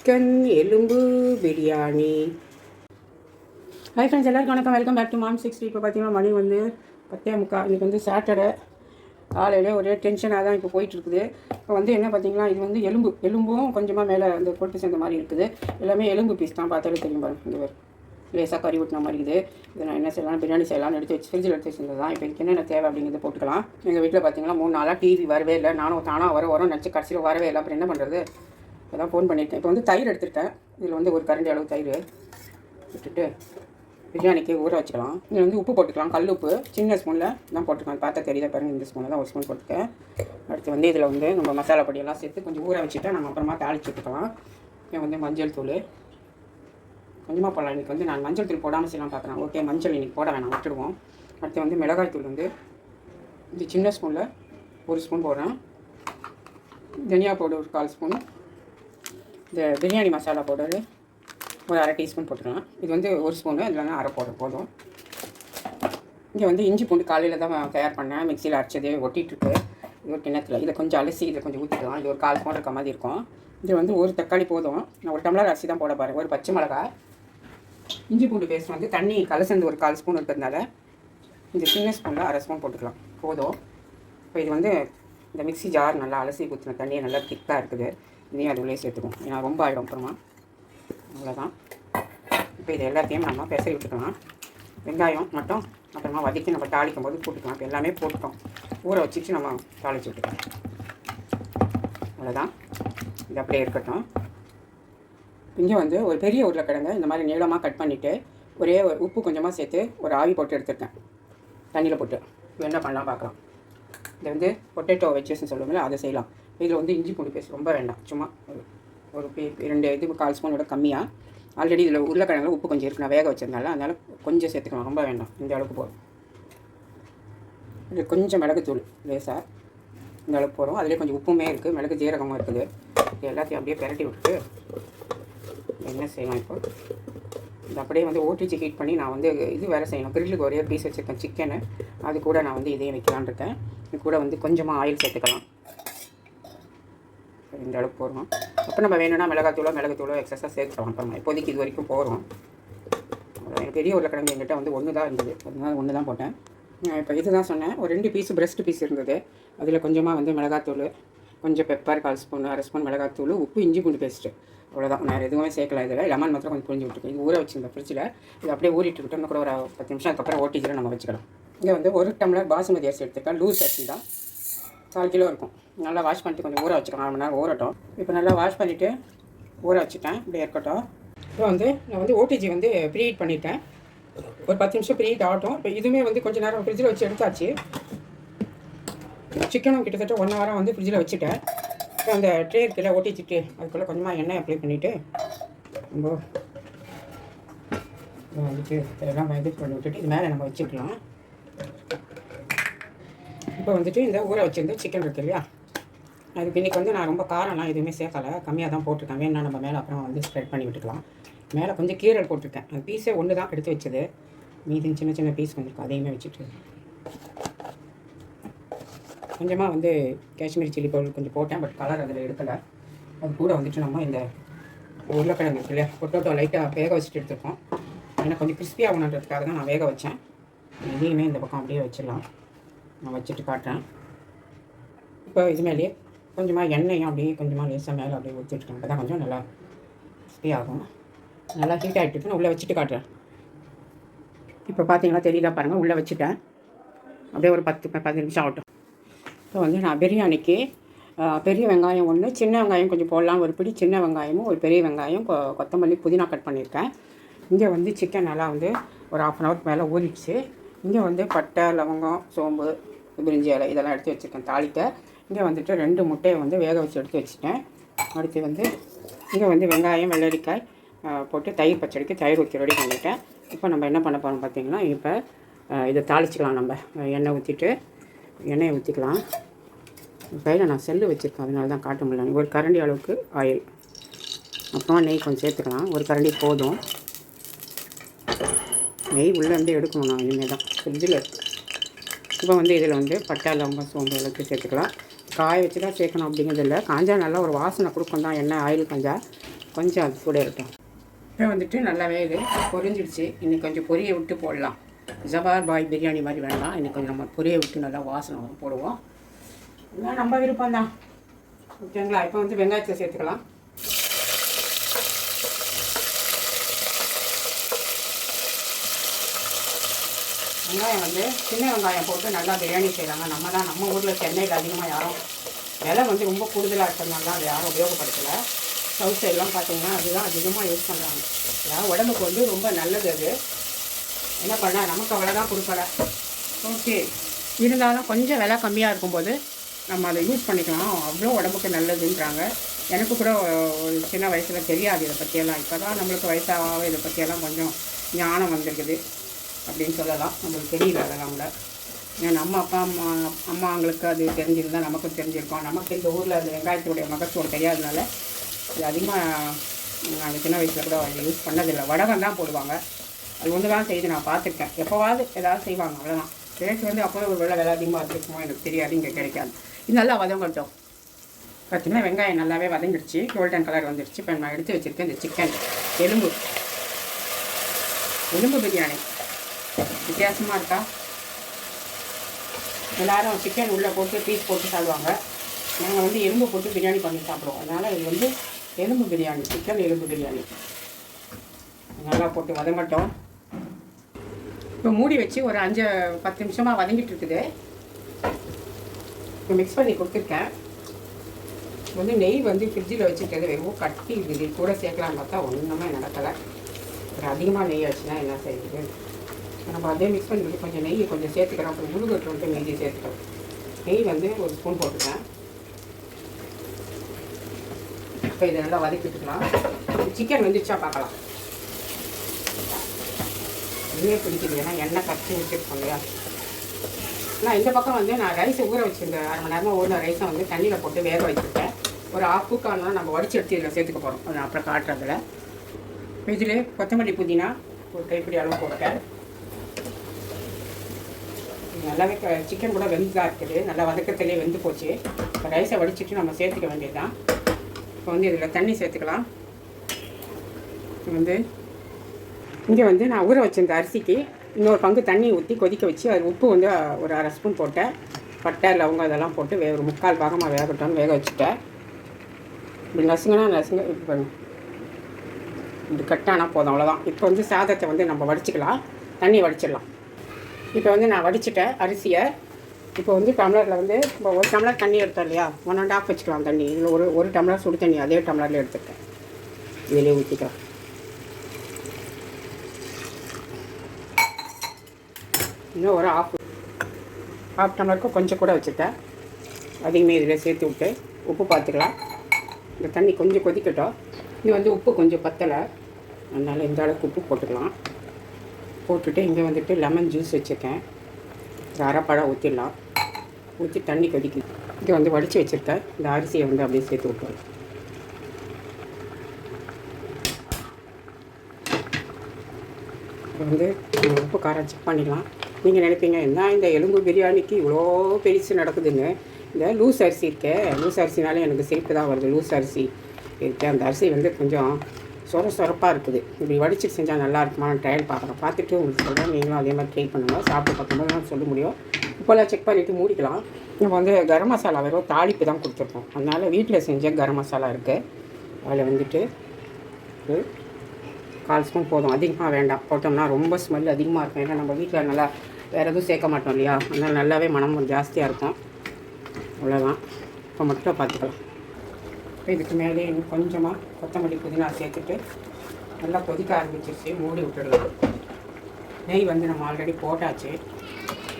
Chicken எலும்பு biryani. Hi friends எல்லாருக்கும் வணக்கம். Welcome back to mom sixty இப்போ பார்த்தீங்கன்னா மணி வந்து பத்தே முக்கால். இன்றைக்கி வந்து சாட்டர்டே காலையில் ஒரே டென்ஷனாக தான் இப்போ போயிட்டுருக்குது. இப்போ வந்து என்ன பார்த்தீங்கன்னா இது வந்து எலும்பு. எலும்பும் கொஞ்சமாக மேலே அந்த கொட்டு சேர்ந்த மாதிரி இருக்குது. எல்லாமே எலும்பு பீஸ் தான். பார்த்தாலே தெரியும் பாருங்க இந்த லேசாக கறி ஊட்டின மாதிரி இருக்குது இதை நான் என்ன செய்யலாம் பிரியாணி செய்யலாம்னு எடுத்து வச்சு ஃப்ரிட்ஜில் எடுத்து வச்சுருந்தது தான் இப்போ என்னென்ன தேவை அப்படிங்கிறத போட்டுக்கலாம். எங்கள் வீட்டில் பார்த்தீங்கன்னா மூணு நாளாக டிவி வரவே இல்லை. நானும் தானாக வர வரோம் நினச்சி கடைசியில் வரவே இல்லை. அப்புறம் என்ன பண்ணுறது இப்போ தான் ஃபோன் பண்ணியிருக்கேன் இப்போ வந்து தயிர் எடுத்துருக்கேன் இதில் வந்து ஒரு கரண்டி அளவு தயிர். விட்டுட்டு பிரியாணிக்கு ஊற வச்சுக்கலாம். இதில் வந்து உப்பு போட்டுக்கலாம். கல் உப்பு. சின்ன ஸ்பூனில் தான் போட்டுக்கலாம் பார்த்தா தெரியுதா பாருங்கள் இந்த ஸ்பூனில் தான் ஒரு ஸ்பூன் போட்டுருக்கேன். அடுத்து வந்து இதில் வந்து நம்ம மசாலா பொடியெல்லாம் சேர்த்து கொஞ்சம் ஊற வச்சுட்டா நம்ம அப்புறமா தாளிச்சு விட்டுக்கலாம் இங்கே வந்து மஞ்சள் தூள். கொஞ்சமாக போடலாம். இன்றைக்கி வந்து நான் மஞ்சள் தூள் போடாமல் செய்யலாம் பார்க்குறேன். ஓகே மஞ்சள் இன்றைக்கி போட வேணாம். விட்டுடுவோம். அடுத்து வந்து மிளகாய் தூள் வந்து இந்த சின்ன ஸ்பூனில் ஒரு ஸ்பூன் போடுறேன். தனியா பவுடர் ஒரு கால் ஸ்பூன் இந்த பிரியாணி மசாலா பவுடரு ஒரு அரை டீஸ்பூன் போட்டுக்கலாம் இது வந்து ஒரு ஸ்பூனு இல்லைன்னா அரை போட போதும். இங்கே வந்து இஞ்சி பூண்டு காலையில் தான் தயார் பண்ணேன். மிக்சியில் அரைச்சது ஒட்டிகிட்ருக்கு இது ஒரு கிணத்துல இதை கொஞ்சம் அலசி இதை கொஞ்சம் ஊற்றிக்கலாம் இது ஒரு கால் ஸ்பூன் இருக்க மாதிரி இருக்கும். இது வந்து ஒரு தக்காளி போதும். நான் ஒரு டம்ளர் அரிசி தான் போட பாரு ஒரு பச்சை மிளகாய். இஞ்சி பூண்டு பேஸ்ட் வந்து தண்ணி கலசந்து ஒரு கால் ஸ்பூன் இருக்கிறதுனால இந்த சின்ன ஸ்பூனில் அரை ஸ்பூன் போட்டுக்கலாம். போதும். இப்போ இது வந்து இந்த மிக்ஸி ஜார் நல்லா அலசி ஊற்றின தண்ணியை நல்லா திக்காக இருக்குது. இதையும் அது உள்ளே சேர்த்துக்கும் ஏன்னா ரொம்ப ஆகிடும் அப்புறமா. அவ்வளோதான் இப்போ இது எல்லாத்தையும் நம்ம பெசரி விட்டுக்கலாம். வெங்காயம் மட்டும் அப்புறமா வதக்கி நம்ம தாளிக்கும் போது போட்டுக்கலாம். இப்போ எல்லாமே போட்டுட்டோம். ஊற வச்சுட்டு நம்ம தாளிச்சு விட்டுக்கலாம். அவ்வளோதான் இது அப்படியே இருக்கட்டும். இங்கே வந்து ஒரு பெரிய உருளைக்கிழங்கு இந்த மாதிரி நீளமாக கட் பண்ணிவிட்டு ஒரே ஒரு உப்பு கொஞ்சமாக சேர்த்து ஒரு ஆவி போட்டு எடுத்துருக்கேன். தண்ணியில் போட்டு. என்ன பண்ணலாம் பார்க்கலாம். இது வந்து பொட்டேட்டோ வெஜ்ஜஸ்ன்னு சொல்லுவோம்ல அதை செய்யலாம். இதில் வந்து இஞ்சி பூண்டு பேஸ்ட் ரொம்ப வேண்டாம் சும்மா ஒரு ஒரு ரெண்டு இது கால் ஸ்பூனோட கம்மியாக ஆல்ரெடி இதில் உருளைக்கிழங்குல உப்பு கொஞ்சம் இருக்கு நான் வேக வச்சதுனால அதனால் கொஞ்சம் சேர்த்துக்கலாம் ரொம்ப வேண்டாம் இந்த அளவுக்கு போதும். இது கொஞ்சம் மிளகுத்தூள் லேசாக இந்த அளவுக்கு போகிறோம் அதிலே கொஞ்சம் உப்புமே இருக்குது மிளகு ஜீரகமும் இருக்குது. இது எல்லாத்தையும் அப்படியே பிரட்டி விட்டு என்ன செய்யலாம் இப்போ? இது அப்படியே வந்து ஓடிஜி ஹீட் பண்ணி நான் வந்து இது வேலை செய்யணும். கிரில்லுக்கு ஒரே பீஸ் வச்சுருக்கேன் சிக்கனு. அது கூட நான் வந்து இதையும் வைக்கலான் இருக்கேன். இது கூட வந்து கொஞ்சமாக ஆயில் சேர்த்துக்கலாம். இந்த அளவுக்கு போடுறோம். அப்போ நம்ம வேணும்னா மிளகாத்தூளோ மிளகுத்தூளோ எக்ஸஸாக சேர்த்துக்கலாம் அப்புறமா இப்போதைக்கு இது வரைக்கும் போகிறோம் பெரிய உருளைக்கிழங்கு என்கிட்ட வந்து ஒன்று தான் இருந்தது. அதனால ஒன்று தான் போட்டேன். இப்போ இது தான் சொன்னேன். ஒரு ரெண்டு பீஸ் பிரெஸ்ட் பீஸ் இருந்தது. அதில் கொஞ்சமாக வந்து மிளகாத்தூள் கொஞ்சம் பெப்பர் கால் ஸ்பூன் அரை ஸ்பூன் மிளகாத்தூள் உப்பு இஞ்சி பூண்டு பேஸ்ட்டு அவ்வளோதான் வேறு எதுவுமே சேர்க்கலாம் இதில். லெமன் மாத்திரம் கொஞ்சம் புரிஞ்சு விட்டுருக்கேன். இது ஊற வச்சிருந்தேன் ஃப்ரிட்ஜில் இது அப்படியே ஊறிட்டு விட்டோம்னா கூட ஒரு பத்து நிமிஷம் அதுக்கப்புறம் ஓட்டிஜில் நம்ம வச்சுக்கலாம். இங்கே வந்து ஒரு டம்ளர் பாசுமதி அரிசி எடுத்துருக்கேன். லூஸ் அரிசி தான். கால் கிலோ இருக்கும். நல்லா வாஷ் பண்ணிட்டு கொஞ்சம் ஊற வச்சுக்கலாம் அரை மணி நேரம் ஊறட்டும். இப்போ நல்லா வாஷ் பண்ணிவிட்டு ஊற வச்சுட்டேன். இப்படி இருக்கட்டும். இப்போ வந்து நான் வந்து ஓடிஜி வந்து ப்ரீஹீட் பண்ணிட்டேன். ஒரு பத்து நிமிஷம் ப்ரீஹீட் ஆகட்டும். இப்போ இதுவுமே வந்து கொஞ்சம் நேரம் ஃப்ரிட்ஜில் வச்சு எடுத்தாச்சு. சிக்கனும் கிட்டத்தட்ட ஒன் ஹவராக வந்து ஃப்ரிட்ஜில் வச்சுட்டேன். இப்போ அந்த ட்ரே இருக்குல்ல ஓடிஜி ட்ரே அதுக்குள்ளே கொஞ்சமாக எண்ணெய் அப்ளை பண்ணிவிட்டு ரொம்ப இதை வந்துட்டு இதெல்லாம் இது பண்ணி விட்டுட்டு இது மேலே நம்ம வச்சுக்கலாம். இப்போ வந்துட்டு இந்த ஊற வச்சுருந்த சிக்கன் இருக்கு இல்லையா? அதுக்கு இன்றைக்கி வந்து நான் ரொம்ப காரம்லாம் எதுவுமே சேர்க்கலை. கம்மியாக தான் போட்டிருக்கேன் வேணா நம்ம மேலே அப்புறம் வந்து ஸ்ப்ரெட் பண்ணி விட்டுக்கலாம். மேலே கொஞ்சம் கீரல் போட்டிருக்கேன். அது பீஸே ஒன்று தான் எடுத்து வச்சது. மீதி சின்ன சின்ன பீஸ் வந்துருக்கு. அதையுமே வச்சுட்டு கொஞ்சமாக வந்து காஷ்மீரி சில்லி பவுடர் கொஞ்சம் போட்டேன். பட் கலர் அதில் எடுக்கலை. அது கூட வந்துட்டு நம்ம இந்த உருளைக்கிழங்கு இருக்கு இல்லையா? பொட்டோட்டோ லைட்டாக வேக வச்சுட்டு எடுத்துருக்கோம். ஏன்னா கொஞ்சம் crispy ஆகணுன்றதுக்காக தான் நான் வேக வச்சேன். இதையுமே இந்த பக்கம் அப்படியே வச்சிடலாம். நான் வச்சுட்டு காட்டுறேன். இப்போ இது மேலேயே கொஞ்சமாக எண்ணெயும் அப்படியே கொஞ்சமாக லேசாக மேலே அப்படியே ஊற்றிட்டுருக்கேன் அப்போ தான் கொஞ்சம் நல்லா ஃப்ரீ ஆகும். நல்லா ஹீட் ஆகிட்டு நான் உள்ளே வச்சுட்டு காட்டுறேன். இப்போ பார்த்தீங்கன்னா தெரியல பாருங்கள் உள்ளே வச்சுட்டேன். அப்படியே ஒரு பத்து பதினஞ்சு நிமிஷம் ஆகட்டும். இப்போ வந்து நான் பிரியாணிக்கு பெரிய வெங்காயம் ஒன்று சின்ன வெங்காயம் கொஞ்சம் போடலாம். ஒரு பிடி சின்ன வெங்காயமும் ஒரு பெரிய வெங்காயம் கொ- கொத்தமல்லி புதினா கட் பண்ணியிருக்கேன். இங்கே வந்து சிக்கன் நல்லா வந்து ஒரு ஆஃப் அன் ஹவருக்கு மேலே ஊறிடுச்சு. இங்கே வந்து பட்டை லவங்கம் சோம்பு பிரிஞ்சி இலை இதெல்லாம் எடுத்து வச்சுருக்கேன். தாளிக்க. இங்கே வந்துட்டு ரெண்டு முட்டையை வந்து வேக வச்சு எடுத்து வச்சுட்டேன். அடுத்து வந்து இங்கே வந்து வெங்காயம் வெள்ளரிக்காய் போட்டு தயிர் பச்சடிக்கு தயிர் ஊற்றி ரெடி பண்ணிட்டேன். இப்போ நம்ம என்ன பண்ண போகிறோம் பார்த்தீங்கன்னா இப்போ இதை தாளிச்சிக்கலாம் நம்ம. எண்ணெய் ஊற்றிட்டு எண்ணெயை ஊற்றிக்கலாம் கையில் நான் செல்லு வச்சுருக்கேன் அதனால தான் காட்ட முடியல. ஒரு கரண்டி அளவுக்கு ஆயில். அப்புறமா நெய் கொஞ்சம் சேர்த்துக்கலாம். ஒரு கரண்டி போதும். நெய் உள்ளேருந்து எடுக்கணும் நான் இனிமேல் தான். ஃப்ரிட்ஜில் இப்போ வந்து இதில் வந்து பட்டை லவங்கம் சோம்பு எல்லாத்தையும் சேர்த்துக்கலாம். காய வச்சு தான் சேர்க்கணும் அப்படிங்கிறது இல்லை. காஞ்சா நல்லா ஒரு வாசனை கொடுக்கும் தான் எண்ணெய் ஆயில் காஞ்சா. கொஞ்சம் அது கூட இருக்கும் இப்போ வந்துட்டு நல்லாவே இது பொரிஞ்சிடுச்சு. இன்னைக்கு கொஞ்சம் பொரிய விட்டு போடலாம். ஜபார் பாய் பிரியாணி மாதிரி வேண்டாம் இன்னைக்கு கொஞ்சம் நம்ம பொரிய விட்டு நல்லா வாசனை போடுவோம். இதெல்லாம் நம்ம விருப்பம் தான் ஓகேங்களா? இப்போ வந்து வெங்காயத்தை சேர்த்துக்கலாம். வெங்காயம் வந்து சின்ன வெங்காயம் போட்டு நல்லா பிரியாணி செய்கிறாங்க நம்ம தான் நம்ம ஊரில் சென்னையில் அதிகமாக யாரும் விலை வந்து ரொம்ப கூடுதலாக இருக்கிறதுனால தான் அதை யாரும் உபயோகப்படுத்தலை. சவுத் சைட்லாம் பார்த்தீங்கன்னா அதுதான் அதிகமாக யூஸ் பண்ணுறாங்க அதாவது உடம்புக்கு வந்து ரொம்ப நல்லது அது. என்ன பண்ண நமக்கு அவ்வளோதான் கொடுக்கல. ஓகே இருந்தாலும் கொஞ்சம் விலை கம்மியாக இருக்கும்போது நம்ம அதை யூஸ் பண்ணிக்கலாம். அவ்வளோ உடம்புக்கு நல்லதுன்றாங்க. எனக்கு கூட ஒரு சின்ன வயசில் தெரியாது இதை பற்றியெல்லாம் இப்போ தான் நம்மளுக்கு வயசாக இதை பற்றியெல்லாம் கொஞ்சம் ஞானம் வந்திருக்குது. அப்படின்னு சொல்லலாம். நம்மளுக்கு தெரியல அதெல்லாம் கூட. ஏன்னா நம்ம அப்பா அம்மா அம்மாங்களுக்கு அது தெரிஞ்சிருந்தால் நமக்கும் தெரிஞ்சிருக்கோம். நமக்கு இந்த ஊரில் அந்த வெங்காயத்துடைய மகத்துவம் தெரியாதனால இது அதிகமாக நாங்கள் சின்ன வயசில் கூட அதை யூஸ் பண்ணதில்லை. வடகம் தான் போடுவாங்க. அது ஒன்று தான் செய்து நான் பார்த்துருக்கேன். எப்போவாவது ஏதாவது செய்வாங்க. அவ்வளோதான் ரேட் வந்து அப்போ ஒரு வேலை விலை அதிகமாக இருக்குமோ எனக்கு தெரியாது. இங்கே கிடைக்காது. இது நல்லா வதங்கட்டும் பார்த்தீங்கன்னா வெங்காயம் நல்லாவே வதங்கிடுச்சு. கோல்டன் கலர் வந்துடுச்சு இப்போ நான் எடுத்து வச்சுருக்கேன் இந்த சிக்கன் எலும்பு. எலும்பு பிரியாணி. வித்தியாசமாக இருக்கா? எல்லாரும் சிக்கன் உள்ளே போட்டு பீஸ் போட்டு சாப்பிடுவாங்க. நாங்கள் வந்து எலும்பு போட்டு பிரியாணி பண்ணி சாப்பிடுவோம். அதனால் இது வந்து எலும்பு பிரியாணி சிக்கன் எலும்பு பிரியாணி. நல்லா போட்டு வதங்கட்டும். இப்போ மூடி வச்சு ஒரு அஞ்சு பத்து நிமிஷமாக வதங்கிட்டு இருக்குது. இப்போ மிக்ஸ் பண்ணி கொடுத்துருக்கேன். வந்து நெய் வந்து ஃப்ரிட்ஜில் வச்சுருக்கிறது வெறும் கட்டி இருக்குது இது கூட சேர்க்கலான்னு பார்த்தா ஒன்றுமே நடக்கலை. ஒரு அதிகமாக நெய் ஆச்சுன்னா என்ன செய்யுது நம்ம அதே மிக்ஸ் பண்ணிட்டு கொஞ்சம் நெய் கொஞ்சம் சேர்த்துக்கிறோம். அப்புறம் முழுகட்டு வந்து நெய் சேர்த்துக்கிறோம். நெய் வந்து ஒரு ஸ்பூன் போட்டுக்கிறேன் இப்போ இதை நல்லா வதக்கிட்டுக்கலாம் சிக்கன் வந்துச்சா பார்க்கலாம். இதுவே பிடிக்குது. ஏன்னா எண்ணெய் கச்சி வச்சுருக்கோம் இல்லையா? நான் இந்த பக்கம் வந்து நான் ரைஸை ஊற வச்சுருந்தேன். அரை மணி நேரமாக ஊறின ரைஸை வந்து தண்ணியில் போட்டு வேக வச்சுருக்கேன். ஒரு ஆஃப் குக்கானா நம்ம உடச்சி எடுத்து இதில் சேர்த்துக்க போகிறோம் நான் அப்புறம் காட்டுறதுல. இதில் கொத்தமல்லி புதினா ஒரு கைப்பிடி அளவு போட்டேன். நல்லாவே சிக்கன் கூட வெந்து தான் இருக்குது. நல்லா வதக்கத்திலே வெந்து போச்சு. இப்போ ரைஸை வடிச்சிட்டு நம்ம சேர்த்துக்க வேண்டியது தான் இப்போ வந்து இதில் தண்ணி சேர்த்துக்கலாம். வந்து இங்கே வந்து நான் ஊற வச்சிருந்த அரிசிக்கு இன்னொரு பங்கு தண்ணி ஊற்றி கொதிக்க வச்சு அது உப்பு வந்து ஒரு அரை ஸ்பூன் போட்டேன். பட்டை லவங்கம் இதெல்லாம் போட்டு வே ஒரு முக்கால் பாகமாக வேகட்டோன்னு வேக வச்சுட்டேன். இப்படி நசுங்கன்னா நசுங்க இப்போ இப்படி கட்டானா போதும் அவ்வளோதான் இப்போ வந்து சாதத்தை வந்து நம்ம வடிச்சிக்கலாம். தண்ணி வடிச்சிடலாம். இப்போ வந்து நான் வடிச்சிட்டேன் அரிசியை. இப்போ வந்து டம்ளரில் வந்து இப்போ ஒரு டம்ளர் தண்ணி எடுத்தோம் இல்லையா? ஒன் அண்ட் ஆஃப் வச்சுக்கலாம் தண்ணி. இதில் ஒரு ஒரு டம்ளர் சுடு தண்ணி அதே டம்ளரில் எடுத்துட்டேன் இதிலே ஊற்றிக்கலாம் இன்னும் ஒரு ஆஃப் ஆஃப் டம்ளருக்கு கொஞ்சம் கூட வச்சுருக்கேன் அதையுமே இதில் சேர்த்து விட்டு உப்பு பார்த்துக்கலாம். இந்த தண்ணி கொஞ்சம் கொதிக்கட்டும். இது வந்து உப்பு கொஞ்சம் பத்தலை. அதனால் இந்த அளவுக்கு உப்பு போட்டுக்கலாம். போட்டுட்டு இங்கே வந்துட்டு லெமன் ஜூஸ் வச்சுருக்கேன். ஒரு அரைப்பழம் ஊற்றிடலாம் ஊற்றி தண்ணி கொதிக்கணும் இங்கே வந்து வடித்து வச்சுருக்கேன் இந்த அரிசியை வந்து அப்படியே சேர்த்து விட்டுருவேன் இப்போ வந்து உப்பு காரம் செக் பண்ணிடலாம். நீங்கள் நினைப்பீங்க என்ன இந்த எலும்பு பிரியாணிக்கு இவ்வளோ பெருசு நடக்குதுன்னு? இந்த லூஸ் அரிசி இருக்கே. லூஸ் அரிசினாலே எனக்கு சிரிப்பு தான் வருது. லூஸ் அரிசி இருக்கு. அந்த அரிசி வந்து கொஞ்சம் சொர சொரப்பாக இருக்குது. இப்படி வடிச்சிட்டு செஞ்சால் நல்லா இருக்குமான்னு ட்ரையல் பார்க்குறேன். பார்த்துட்டு உங்களுக்கு சொல்கிறேன் நீங்களும் அதே மாதிரி ட்ரை பண்ணுங்கள் சாப்பிட்டு பார்க்கும்போது தான் சொல்ல முடியும். இப்போல்லாம் செக் பண்ணிவிட்டு மூடிக்கலாம். நம்ம வந்து கரம் மசாலா வெறும் தாளிப்பு தான் கொடுத்துருக்கோம். அதனால் வீட்டில் செஞ்ச கரம் மசாலா இருக்குது அதில் வந்துட்டு கால் ஸ்பூன் போதும். அதிகமாக வேண்டாம். போட்டோம்னா ரொம்ப ஸ்மெல் அதிகமாக இருக்கும். ஏன்னா நம்ம வீட்டில் நல்லா வேறு எதுவும் சேர்க்க மாட்டோம் இல்லையா? அதனால் நல்லாவே மனம் ஜாஸ்தியாக இருக்கும். அவ்வளோதான் இப்போ மட்டும் பார்த்துக்கலாம். இப்போ இதுக்கு மேலே இன்னும் கொஞ்சமாக கொத்தமல்லி புதினா சேர்த்துட்டு நல்லா கொதிக்க ஆரம்பிச்சிருச்சு மூடி விட்டுடலாம். நெய் வந்து நம்ம ஆல்ரெடி போட்டாச்சு.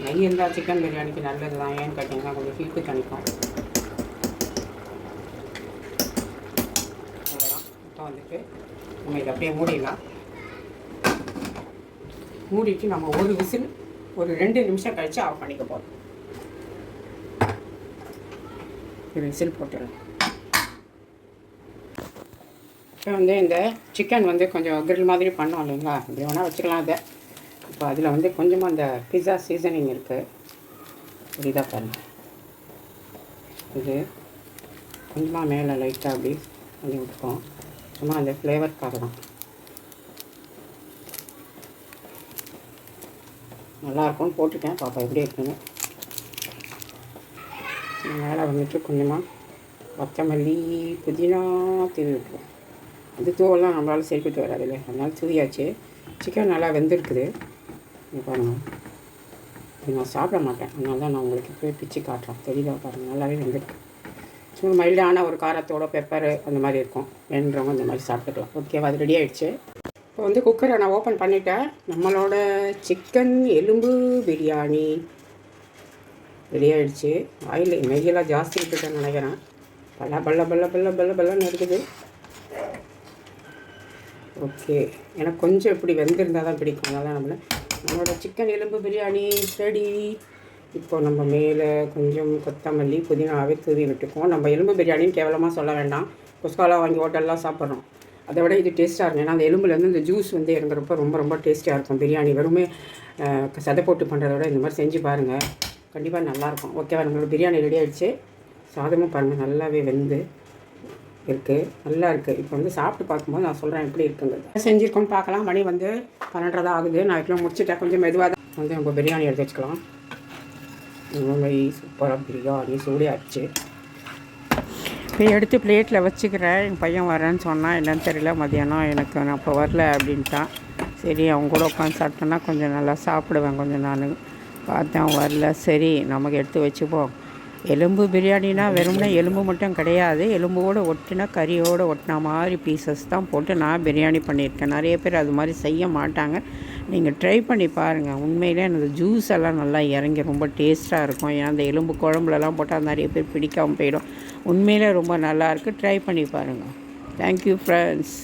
நெய் இருந்தால் சிக்கன் பிரியாணிக்கு நல்லது தான் ஏன்னு கேட்டிங்கன்னா கொஞ்சம் ஹீட்டு தணிக்கும். அவ்வளோதான் இப்போ வந்துட்டு நம்ம இதை அப்படியே மூடிடலாம். மூடிட்டு நம்ம ஒரு விசில் ஒரு ரெண்டு நிமிஷம் கழித்து ஆஃப் பண்ணிக்க போகிறோம் விசில் போட்டுடலாம். இப்போ வந்து இந்த சிக்கன் வந்து கொஞ்சம் கிரில் மாதிரி பண்ணோம் இல்லைங்களா? இப்படி வேணால் வச்சுக்கலாம் அதை இப்போ அதில் வந்து கொஞ்சமாக அந்த பிஸ்ஸா சீசனிங் இருக்குது புரியுதா பாருங்கள் இது கொஞ்சமாக மேலே லைட்டாக அப்படி பண்ணி விட்டுருக்கோம் சும்மா அந்த ஃப்ளேவருக்காக தான். நல்லாயிருக்கும்னு போட்டுட்டேன் பாப்பா எப்படி இருக்குன்னு. மேலே வந்துட்டு கொஞ்சமாக கொத்தமல்லி புதினா தூவி விட்டுருவோம் அந்த தூவெல்லாம் நம்மளால் சரிப்பட்டு வராது இல்லை அதனால் தூவியாச்சு. சிக்கன் நல்லா வெந்திருக்குது. பாருங்கள் இது நான் சாப்பிட மாட்டேன். அதனால தான் நான் உங்களுக்கு போய் பிச்சு காட்டுறேன். தெளிவாக பாருங்கள் நல்லாவே வெந்திருக்கு. சும்மா மைல்டான ஒரு காரத்தோட பெப்பர் அந்த மாதிரி இருக்கும். வேணுறவங்க அந்த மாதிரி சாப்பிட்டுக்கலாம். ஓகேவா அது ரெடி ஆகிடுச்சு இப்போ வந்து குக்கரை நான் ஓப்பன் பண்ணிட்டேன். நம்மளோட சிக்கன் எலும்பு பிரியாணி. ரெடி ஆகிடுச்சு ஆயில் நெய்யெல்லாம் ஜாஸ்தி விட்டுட்டேன்னு நினைக்கிறேன். பல்ல பல்ல பல்ல பல்ல பல்ல பல்லன்னு இருக்குது. ஓகே. எனக்கு கொஞ்சம் இப்படி வெந்திருந்தால் தான் பிடிக்கும். அதெல்லாம் நம்மள நம்மளோட சிக்கன் எலும்பு பிரியாணி ரெடி இப்போ நம்ம மேலே கொஞ்சம் கொத்தமல்லி புதினாவே தூவி விட்டுக்கோம் நம்ம எலும்பு பிரியாணின்னு கேவலமாக சொல்ல வேண்டாம். குஸ்காலாம் வாங்கி ஹோட்டல்லாம் சாப்பிட்றோம். அதை விட இது டேஸ்ட்டாக இருக்கும். ஏன்னா அந்த எலும்புலேருந்து இந்த ஜூஸ் வந்து இறங்குறப்ப ரொம்ப ரொம்ப டேஸ்ட்டாக இருக்கும் பிரியாணி. வெறுமே சதை போட்டு பண்ணுறத விட இந்த மாதிரி செஞ்சு பாருங்கள் கண்டிப்பாக நல்லாயிருக்கும் ஓகேவா? நம்மளோட பிரியாணி ரெடி ஆகிடுச்சு சாதமும் பாருங்கள் நல்லாவே வெந்து இருக்குது நல்லா இருக்குது இப்போ வந்து சாப்பிட்டு பார்க்கும்போது நான் சொல்கிறேன் எப்படி இருக்குங்கிறது. செஞ்சுருக்கோன்னு பார்க்கலாம். மணி வந்து பன்னெண்டரை ஆகுது. நான் இப்போ முடிச்சுட்டேன். கொஞ்சம் மெதுவாக தான். வந்து நம்ம பிரியாணி எடுத்து வச்சுக்கலாம். உண்மை சூப்பராக பிரியாணி சூடியாச்சு இப்போ எடுத்து பிளேட்டில் வச்சுக்கிறேன். என் பையன் வரேன்னு சொன்னால் என்னன்னு தெரியல. மதியானம் எனக்கு நான் இப்போ வரல அப்படின்ட்டான். சரி அவங்க கூட உட்காந்து சாப்பிட்டேன்னா கொஞ்சம் நல்லா சாப்பிடுவேன். கொஞ்சம் நான். பார்த்தேன் வரல. சரி நமக்கு எடுத்து வச்சுப்போம். எலும்பு பிரியாணினா வெறும்னா எலும்பு மட்டும் கிடையாது. எலும்போடு ஒட்டினா கறியோடு ஒட்டின மாதிரி பீசஸ் தான் போட்டு நான் பிரியாணி பண்ணியிருக்கேன். நிறைய பேர் அது மாதிரி செய்ய மாட்டாங்க. நீங்கள் ட்ரை பண்ணி பாருங்கள் உண்மையிலே அந்த ஜூஸ் எல்லாம் நல்லா இறங்கி ரொம்ப டேஸ்ட்டாக இருக்கும். ஏன்னா அந்த எலும்பு குழம்புலலாம் போட்டால் நிறைய பேர் பிடிக்காமல் போயிடும். உண்மையிலே ரொம்ப நல்லாயிருக்கு ட்ரை பண்ணி பாருங்கள் தேங்க்யூ ஃப்ரெண்ட்ஸ்